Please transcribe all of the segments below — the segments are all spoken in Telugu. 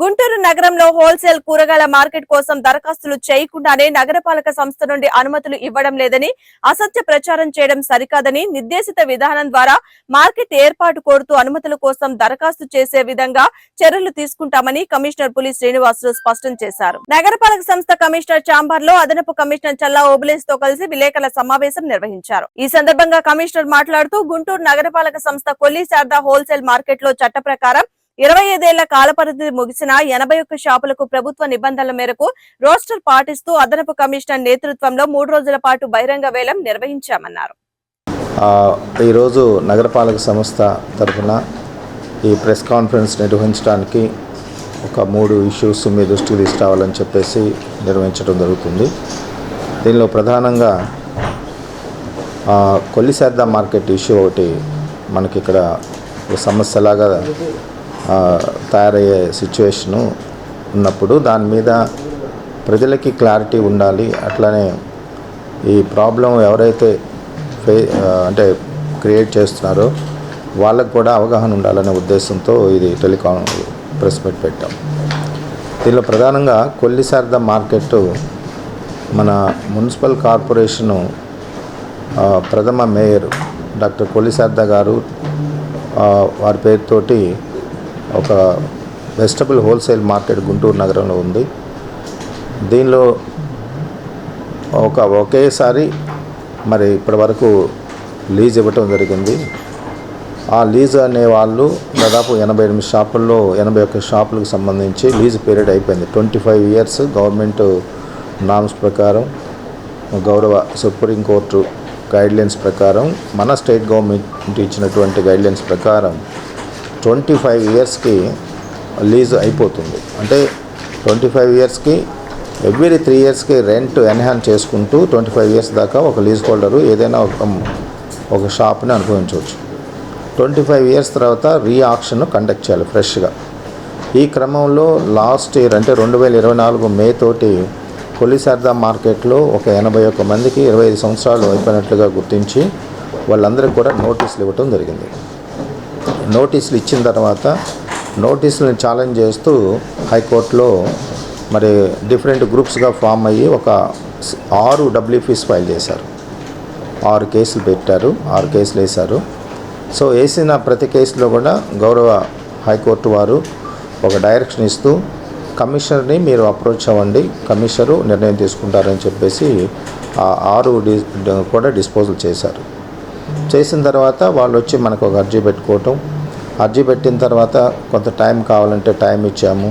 గుంటూరు నగరంలో హోల్సేల్ కూరగాయల మార్కెట్ కోసం దరఖాస్తులు చేయకుండానే నగరపాలక సంస్థ నుండి అనుమతులు ఇవ్వడం లేదని అసత్య ప్రచారం చేయడం సరికాదని నిర్దేశిత విధానం ద్వారా మార్కెట్ ఏర్పాటు కోరుతూ అనుమతుల కోసం దరఖాస్తు చేసే విధంగా చర్యలు తీసుకుంటామని కమిషనర్ పులి శ్రీనివాసులు స్పష్టం చేశారు. నగరపాలక సంస్థ కమిషనర్ చాంబర్లో అదనపు కమిషనర్ చల్లా ఓబులేస్తో కలిసి విలేకరుల సమావేశం నిర్వహించారు. ఈ సందర్భంగా కమిషనర్ మాట్లాడుతూ గుంటూరు నగరపాలక సంస్థ కొల్లి శారదా హోల్సేల్ మార్కెట్లో చట్ట ప్రకారం ఇరవై ఐదేళ్ళ కాలపరిధి ముగిసిన ఎనభై ఒక్క షాపులకు ప్రభుత్వ నిబంధనల మేరకు రోస్టర్ పాటిస్తూ అదనపు కమిషనర్ నేతృత్వంలో మూడు రోజుల పాటు బహిరంగ వేలం నిర్వహించామన్నారు. ఈరోజు నగరపాలక సంస్థ తరఫున ఈ ప్రెస్ కాన్ఫరెన్స్ నిర్వహించడానికి ఒక మూడు ఇష్యూస్ మీ దృష్టికి తీసుకురావాలని చెప్పేసి నిర్వహించడం జరుగుతుంది. దీనిలో ప్రధానంగా ఆ, కొల్లిసేద్ద మార్కెట్ ఇష్యూ ఒకటి మనకి ఇక్కడ ఒక సమస్యలాగా తయారయ్యే సిచ్యువేషను ఉన్నప్పుడు దాని మీద ప్రజలకి క్లారిటీ ఉండాలి. అట్లనే ఈ ప్రాబ్లం ఎవరైతే ఫే అంటే క్రియేట్ చేస్తున్నారో వాళ్ళకు కూడా అవగాహన ఉండాలనే ఉద్దేశంతో ఇది టెలికాం ప్రెస్ మీట్ పెట్టాం. దీనిలో ప్రధానంగా కొల్లిసార్ద మార్కెట్ మన మున్సిపల్ కార్పొరేషను ప్రథమ మేయర్ డాక్టర్ కొల్లిసార్ద గారు వారి పేరుతోటి ఒక వెజిటబుల్ హోల్సేల్ మార్కెట్ గుంటూరు నగరంలో ఉంది. దీనిలో ఒక ఒకేసారి మరి ఇప్పటి వరకు లీజ్ ఇవ్వటం జరిగింది. ఆ లీజ్ అనే వాళ్ళు దాదాపు ఎనభై ఎనిమిది షాపుల్లో ఎనభై ఒక్క షాపులకు సంబంధించి లీజ్ పీరియడ్ అయిపోయింది. Twenty five years government norms ప్రకారం గౌరవ సుప్రీంకోర్టు గైడ్లైన్స్ ప్రకారం మన స్టేట్ గవర్నమెంట్ ఇచ్చినటువంటి గైడ్లైన్స్ ప్రకారం ట్వంటీ ఫైవ్ ఇయర్స్కి లీజ్ అయిపోతుంది. అంటే ట్వంటీ ఫైవ్ ఇయర్స్కి ఎవ్రీ త్రీ ఇయర్స్కి రెంట్ ఎన్హాన్స్ చేసుకుంటూ ట్వంటీ ఫైవ్ ఇయర్స్ దాకా ఒక లీజ్ హోల్డరు ఏదైనా ఒక ఒక షాప్ని అనుభవించవచ్చు. ట్వంటీ ఫైవ్ ఇయర్స్ తర్వాత రీ ఆక్షన్ కండక్ట్ చేయాలి ఫ్రెష్గా. ఈ క్రమంలో లాస్ట్ ఇయర్ అంటే రెండు వేల ఇరవై నాలుగు మే తోటి కొలిసార్దా మార్కెట్లో ఒక ఎనభై ఒక్క మందికి ఇరవై ఐదు సంవత్సరాలు అయిపోయినట్లుగా గుర్తించి వాళ్ళందరికీ కూడా నోటీసులు ఇవ్వటం జరిగింది. నోటీసులు ఇచ్చిన తర్వాత నోటీసులను ఛాలెంజ్ చేస్తూ హైకోర్టులో మరి డిఫరెంట్ గ్రూప్స్గా ఫామ్ అయ్యి ఒక ఆరు డబ్ల్యూఫీస్ ఫైల్ చేశారు. ఆరు కేసులు పెట్టారు ఆరు కేసులు వేశారు. సో వేసిన ప్రతి కేసులో కూడా గౌరవ హైకోర్టు వారు ఒక డైరెక్షన్ ఇస్తూ కమిషనర్ని మీరు అప్రోచ్ అవ్వండి కమిషనరు నిర్ణయం తీసుకుంటారని చెప్పేసి ఆ ఆరు డి కూడా డిస్పోజల్ చేశారు. చేసిన తర్వాత వాళ్ళు వచ్చి మనకు ఒక అర్జీ పెట్టుకోవటం అర్జీ పెట్టిన తర్వాత కొంత టైం కావాలంటే టైం ఇచ్చాము.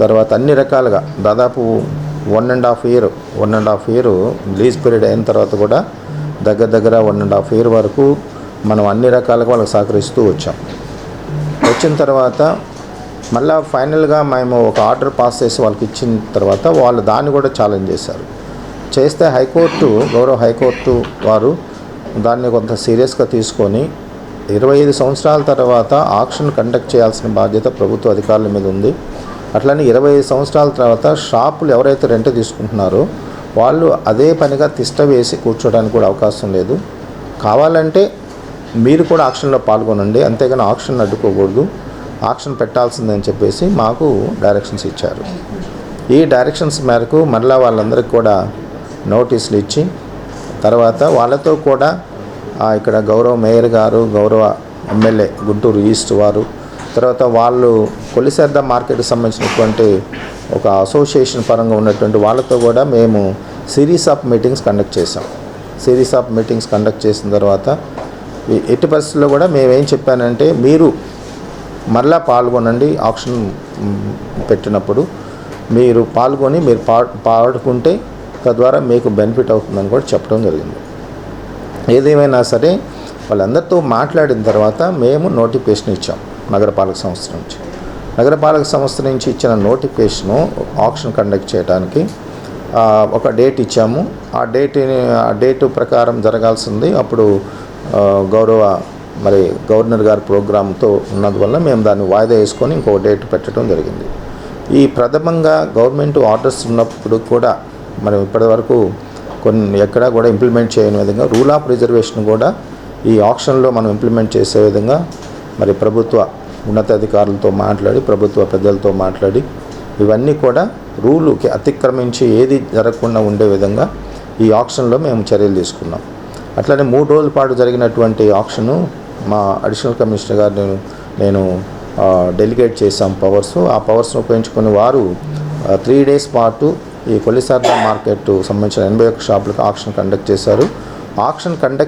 తర్వాత అన్ని రకాలుగా దాదాపు one and half year one and half year lease period అయిన తర్వాత కూడా దగ్గర దగ్గర వన్ అండ్ హాఫ్ ఇయర్ వరకు మనం అన్ని రకాలుగా వాళ్ళకి సహకరిస్తూ వచ్చాం. వచ్చిన తర్వాత మళ్ళా ఫైనల్గా మేము ఒక ఆర్డర్ పాస్ చేసి వాళ్ళకి ఇచ్చిన తర్వాత వాళ్ళు దాన్ని కూడా ఛాలెంజ్ చేశారు. చేస్తే హైకోర్టు గౌరవ హైకోర్టు వారు దాన్ని కొంత సీరియస్గా తీసుకొని ఇరవై ఐదు సంవత్సరాల తర్వాత ఆక్షన్ కండక్ట్ చేయాల్సిన బాధ్యత ప్రభుత్వ అధికారుల మీద ఉంది. అట్లనే ఇరవై ఐదు సంవత్సరాల తర్వాత షాపులు ఎవరైతే రెంట్ తీసుకుంటున్నారో వాళ్ళు అదే పనిగా తిష్ట వేసి కూర్చోడానికి కూడా అవకాశం లేదు. కావాలంటే మీరు కూడా ఆక్షన్లో పాల్గొనండి. అంతేగాని ఆక్షన్ అడ్డుకోకూడదు. ఆక్షన్ పెట్టాల్సిందని చెప్పేసి మాకు డైరెక్షన్స్ ఇచ్చారు. ఈ డైరెక్షన్స్ మేరకు మరలా వాళ్ళందరికీ కూడా నోటీసులు ఇచ్చి తర్వాత వాళ్ళతో కూడా ఇక్కడ గౌరవ మేయర్ గారు గౌరవ ఎమ్మెల్యే గుంటూరు ఈస్ట్ వారు తర్వాత వాళ్ళు కొలిసేద్ద మార్కెట్కి సంబంధించినటువంటి ఒక అసోసియేషన్ పరంగా ఉన్నటువంటి వాళ్ళతో కూడా మేము సిరీస్ ఆఫ్ మీటింగ్స్ కండక్ట్ చేసాం సిరీస్ ఆఫ్ మీటింగ్స్ కండక్ట్ చేసిన తర్వాత ఎట్టి పరిస్థితుల్లో కూడా మేమేం చెప్పానంటే మీరు మరలా పాల్గొనండి ఆప్షన్ పెట్టినప్పుడు మీరు పాల్గొని మీరు పా పాడుకుంటే తద్వారా మీకు బెనిఫిట్ అవుతుందని కూడా చెప్పడం జరిగింది. ఏదేమైనా సరే వాళ్ళందరితో మాట్లాడిన తర్వాత మేము నోటిఫికేషన్ ఇచ్చాం నగరపాలక సంస్థ నుంచి. నగరపాలక సంస్థ నుంచి ఇచ్చిన నోటిఫికేషను ఆప్షన్ కండక్ట్ చేయడానికి ఒక డేట్ ఇచ్చాము. ఆ డేట్ ఆ డేట్ ప్రకారం జరగాల్సింది అప్పుడు గౌరవ మరి గవర్నర్ గారి ప్రోగ్రాంతో ఉన్నందువల్ల మేము దాన్ని వాయిదా వేసుకొని ఇంకో డేట్ పెట్టడం జరిగింది. ఈ ప్రథమంగా గవర్నమెంట్ ఆర్డర్స్ ఉన్నప్పుడు కూడా మనం ఇప్పటివరకు కొన్ని ఎక్కడా కూడా ఇంప్లిమెంట్ చేయని విధంగా రూల్ ఆఫ్ రిజర్వేషన్ కూడా ఈ ఆప్షన్లో మనం ఇంప్లిమెంట్ చేసే విధంగా మరి ప్రభుత్వ ఉన్నతాధికారులతో మాట్లాడి ప్రభుత్వ పెద్దలతో మాట్లాడి ఇవన్నీ కూడా రూలుకి అతిక్రమించి ఏది జరగకుండా ఉండే విధంగా ఈ ఆప్షన్లో మేము చర్యలు తీసుకున్నాం. అట్లనే మూడు రోజుల పాటు జరిగినటువంటి ఆప్షను మా అడిషనల్ కమిషనర్ గారు నేను నేను డెలిగేట్ చేశాం పవర్స్ ఆ పవర్స్ను ఉపయోగించుకుని వారు త్రీ డేస్ పాటు ఈ కొలిసార్దా మార్కెట్ సంబంధించిన ఎనభై ఒక్క షాపులకు ఆక్షన్ కండక్ట్ చేశారు. Auction conduct